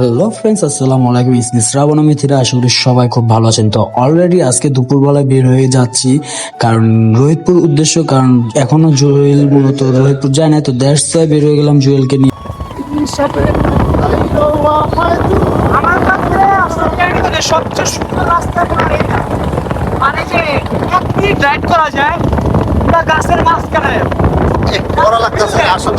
Hello friends আসসালামু আলাইকুম। ইসমি শ্রাবণ মিথিরা আশা করি সবাই খুব ভালো আছেন। তো অলরেডি আজকে দুপুরবেলায় বের হয়ে যাচ্ছি। কারণ রোহিতপুর উদ্দেশ্য কারণ এখনও জুয়েল মূলত রোহিতপুর যায় না। তো দ্যাটস ওয়াই বের হয়ে গেলাম জুয়েলকে নিয়ে। সবচেয়ে সুন্দর রাস্তা মানে যে এক মিনিট রাইড করা যায় পুরো গাছের মাঝখানে। বড় লাগতেছে আসো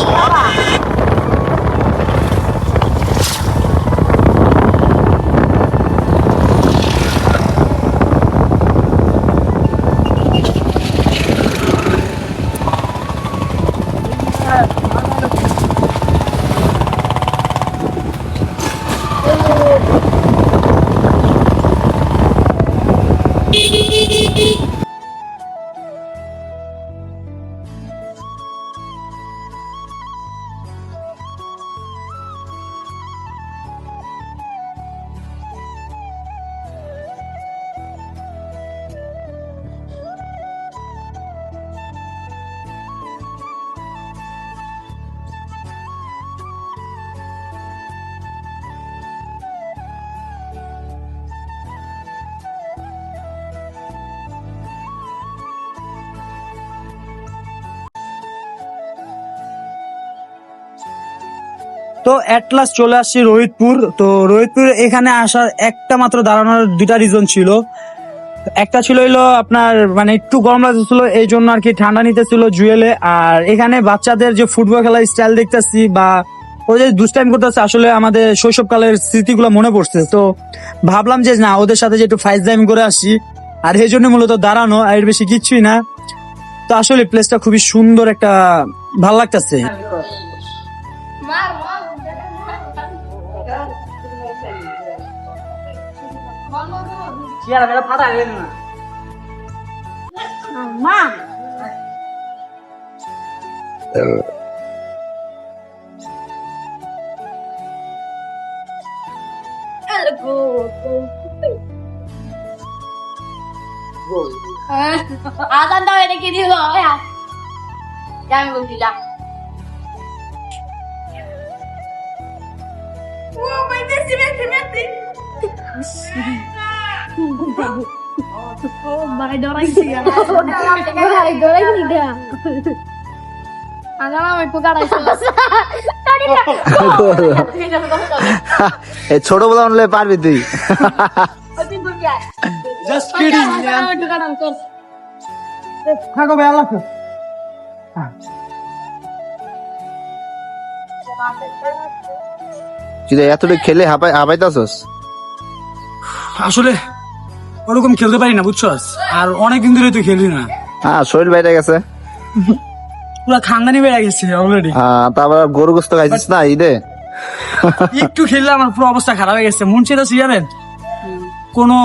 তো অ্যাটলাস চলে আসছি রোহিতপুর। তো রোহিতপুর এখানে আসার একটা মাত্র দাঁড়ানোর দুইটা রিজন ছিল। একটা ছিল হইল আপনার মানে একটু গরম লাগতেছিল, এই জন্য আর কি ঠান্ডা নিতেছিল জুয়েলে। আর এখানে বাচ্চাদের যে ফুটবল খেলার স্টাইল দেখতেছি বা ওই যে দুষ্টাইম করতেছে, আসলে আমাদের শৈশবকালের স্মৃতিগুলো মনে পড়ছে। তো ভাবলাম যে না, ওদের সাথে যে একটু ফাইজ টাইম করে আসি। আর এই জন্য মূলত দাঁড়ানো, আর এর বেশি কিচ্ছুই না। তো আসলে প্লেসটা খুবই সুন্দর একটা, ভালো লাগতেছে। আদান দাও এটা কি দিল যা আমি বলছি যা ও পাইতেছি মেসি মেসি ও ভাই আমি পুকারাইছি এই ছোট বলা হলে পারবি তুই। জাস্ট কিডিং থাকো ভাই আল্লাহ হাফেজ। তুই তো এতটুকু খেলে হাঁপাই হাঁপাইতাছস? আসলে ওরকম খেলতে পারি না বুঝছস আর অনেকদিন ধরে তুই খেলি না। হ্যাঁ শরীর বাইরে গেছে। পুরো খানদানি বেড়ে গেছে অলরেডি হ্যাঁ তারপর গরু গোস্ত খাইছিস না ঈদে? একটু খেললে আমার পুরো অবস্থা খারাপ হয়ে গেছে। মন চেয়েছে জানেন কোনো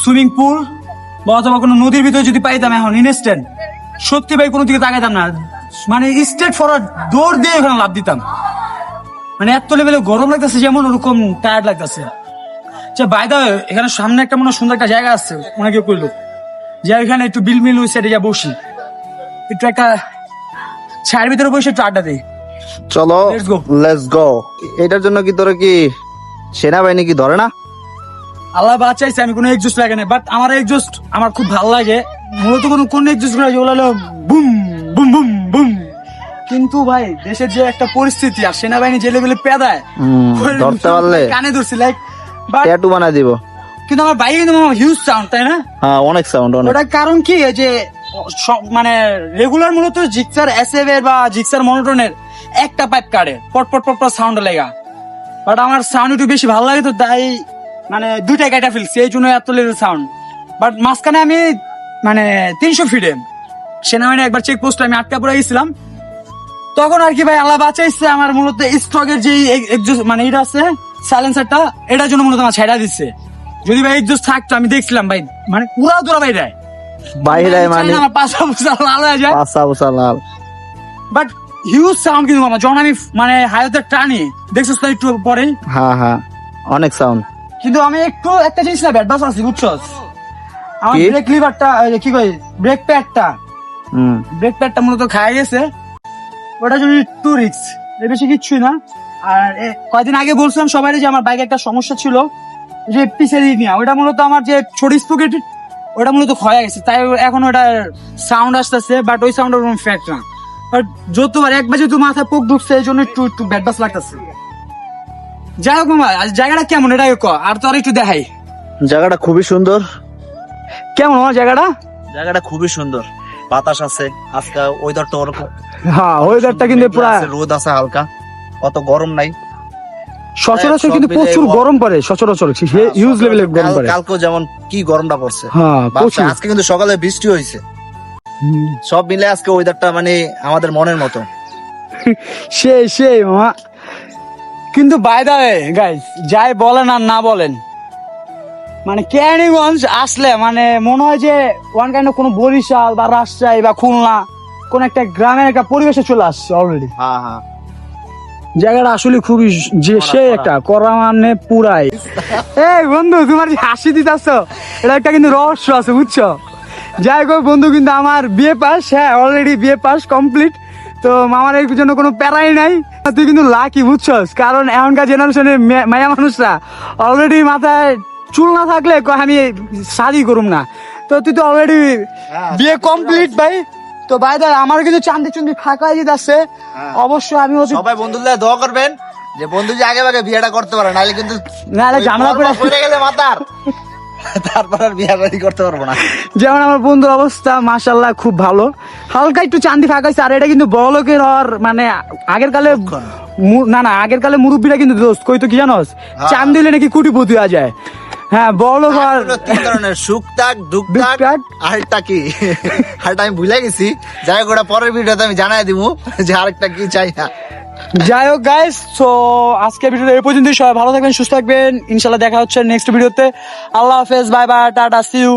সুইমিং পুল বা অথবা কোনো নদীর ভিতরে যদি পাইতাম এখন ইনস্ট্যান্ট সত্যি ভাই কোনো দিকে তাকাইতাম না। মানে স্ট্রেট ফরওয়ার্ড দৌড় দিয়ে ওখানে লাভ দিতাম। মানে এত লেভেলে গরম লাগতেছে যেমন ওরকম টায়ার্ড লাগতেছে। আচ্ছা বাইদা এখানে সামনে একটা মনে সুন্দর একটা জায়গা আছে অনেকে কইলো। যে এখানে একটু বিল মিল সাইডে যা বসি। একটু একটা ছায়ের ভিতরে বসে একটু আড্ডা দিই। চলো লেটস গো এটার জন্য কি তোর কি সেনাবাহিনী কি ধরে না? আল্লাহ বাঁচাইছে আমি কোনো এক্সজস্ট লাগে না বাট আমার এক্সজস্ট আমার খুব ভালো লাগে। মূলত কোনো কোন এক্সজস্টগুলো যেগুলো হলো বুম বুম বুম বুম। কিন্তু ভাই দেশের যে একটা পরিস্থিতি আর সেনাবাহিনী যে লেভেলে পেদায় হুম, ধরতে পারলে। কানে ধরছি লাইক ট্যাটু বানাই দিব। কিন্তু আমার বাইরে কিন্তু হিউজ সাউন্ড তাই না? হ্যাঁ অনেক সাউন্ড অনেক। ওটার কারণ কি? এই যে মানে রেগুলার মূলত জিক্সার এসএফ এর বা জিক্সার মনোটনের একটা পাইপ কাটে পট পট পট সাউন্ড লেগা। বাট আমার সাউন্ড একটু বেশি ভালো লাগে তো তাই মানে দুইটা কাটা ফেলছি এই জন্য এত লেভেল সাউন্ড বাট মাঝখানে আমি মানে তিনশো ফিটে সেনাবাহিনী একবার চেক পোস্টে আমি আটকা পড়ে গেছিলাম। তখন আর কি ভাই আল্লাহ বাঁচাইছে আমার মূলত স্টকের যে মানে এটা আছে সাইলেন্সারটা এটার জন্য মূলত আমার ছেড়া দিচ্ছে। যদি ভাই এক্সজস্ট থাকতো আমি দেখছিলাম ভাই। মানে পুরা ভাই দেয়। বাইরে মানে আমার পাশা লাল হয়ে যায়। পাসা বুসা লাল। বাট হিউজ সাউন্ড কিন্তু মামা যখন আমি মানে হাইওয়েতে টানি দেখছিস তো একটু পরেই? হ্যাঁ হ্যাঁ অনেক সাউন্ড কিন্তু আমি একটু একটা জিনিস না ব্যাট বাস আছি বুঝছস? আমার? ব্রেক লিভারটা কি কই ব্রেক প্যাডটা হুম। ব্রেক প্যাডটা মূলত খাই গেছে। ওটা যদি একটু রিক্স এর বেশি কিচ্ছুই না। আর এ, কয়দিন আগে বলছিলাম সবাই যে আমার বাইকে একটা সমস্যা ছিল যে পিছের নিয়ে। ওটা মূলত আমার যে ছোট স্পকেট ওটা মূলত ক্ষয়ে গেছে। তাই এখন ওটা সাউন্ড আসতেছে বাট ওই সাউন্ডের কোনো ফ্যাক্ট না। বাট যতবার একবার যেহেতু মাথা পোক ঢুকছে এই জন্য একটু একটু ব্যাড বাস লাগতেছে। যাই হোক মামা আজ জায়গাটা কেমন এটা ক আর তো আর একটু দেখাই। জায়গাটা খুবই সুন্দর। কেমন আমার জায়গাটা? জায়গাটা খুবই সুন্দর। বাতাস আছে আজকে ওয়েদারটা ওরকম। হ্যাঁ ওয়েদারটা কিন্তু পুরা রোদ আছে হালকা। অত গরম নাই। সচরাচর কিন্তু প্রচুর গরম পড়ে সচরাচর হিউজ লেভেলে গরম পড়ে। কালকেও যেমন কি গরমটা পড়ছে। হ্যাঁ আজকে কিন্তু সকালে বৃষ্টি হয়েছে। সব মিলে আজকে ওয়েদারটা মানে আমাদের মনের মতো। সেই সেই মামা কিন্তু গাইস যাই বলেন আর না বলেন মানে ক্যানিগঞ্জ আসলে মানে মনে হয় যে ওয়ান কাইন্ড কোনো বরিশাল বা রাজশাহী বা খুলনা কোন একটা গ্রামের একটা পরিবেশে চলে আসছে অলরেডি হ্যাঁ হ্যাঁ। জায়গাটা আসলে খুবই যে সে একটা করা মানে পুরাই। এই বন্ধু তোমার যে হাসি দিতেছ এটা একটা কিন্তু রহস্য আছে বুঝছ? যাই হোক বন্ধু কিন্তু আমার বিয়ে পাস হ্যাঁ অলরেডি বিয়ে পাস কমপ্লিট তো মামার এর জন্য কোনো প্যারাই নাই। তুই কিন্তু লাকি বুঝছস? কারণ এখনকার জেনারেশনের মায়া মানুষরা অলরেডি মাথায় চুল না থাকলে আমি শাদি করুম না। তো তুই তো অলরেডি হ্যাঁ, বিয়ে কমপ্লিট ভাই। তো দা আমার কিন্তু চান্দি চুন্দি ফাঁকা যেতে আছে। হ্যাঁ। অবশ্যই আমি সবাই বন্ধুদের দোয়া করবেন যে বন্ধু যে আগে ভাগে বিয়েটা করতে পারে নাহলে কিন্তু নাহলে করে- পড়ে গেলে মাতার তারপর আর বিয়ে বাড়ি করতে পারব না। যেমন আমার বন্ধুর অবস্থা মাশাল্লাহ খুব ভালো। হালকা একটু চান্দি ফাঁকাইছে আর এটা কিন্তু বড় লোকের হওয়ার মানে আগের কালে না না আগের কালে মুরব্বীরা কিন্তু দোস্ত কই তো কি জানোস? চান দিলে নাকি কুটিপতি হয়ে যায়। হ্যাঁ বড় আর তিন ধরনের সুখ তাক দুঃখ তাক। আরেকটা কি? আরেকটা আমি ভুলে গেছি। যাই হোক ওটা পরের ভিডিওতে আমি জানাই দিব যে আরেকটা কি চাই না। যাই হোক গাইস সো আজকে ভিডিওটা এই পর্যন্তই। সবাই ভালো থাকবেন সুস্থ থাকবেন। ইনশাল্লাহ দেখা হচ্ছে নেক্সট ভিডিওতে। আল্লাহ হাফেজ bye bye tata see you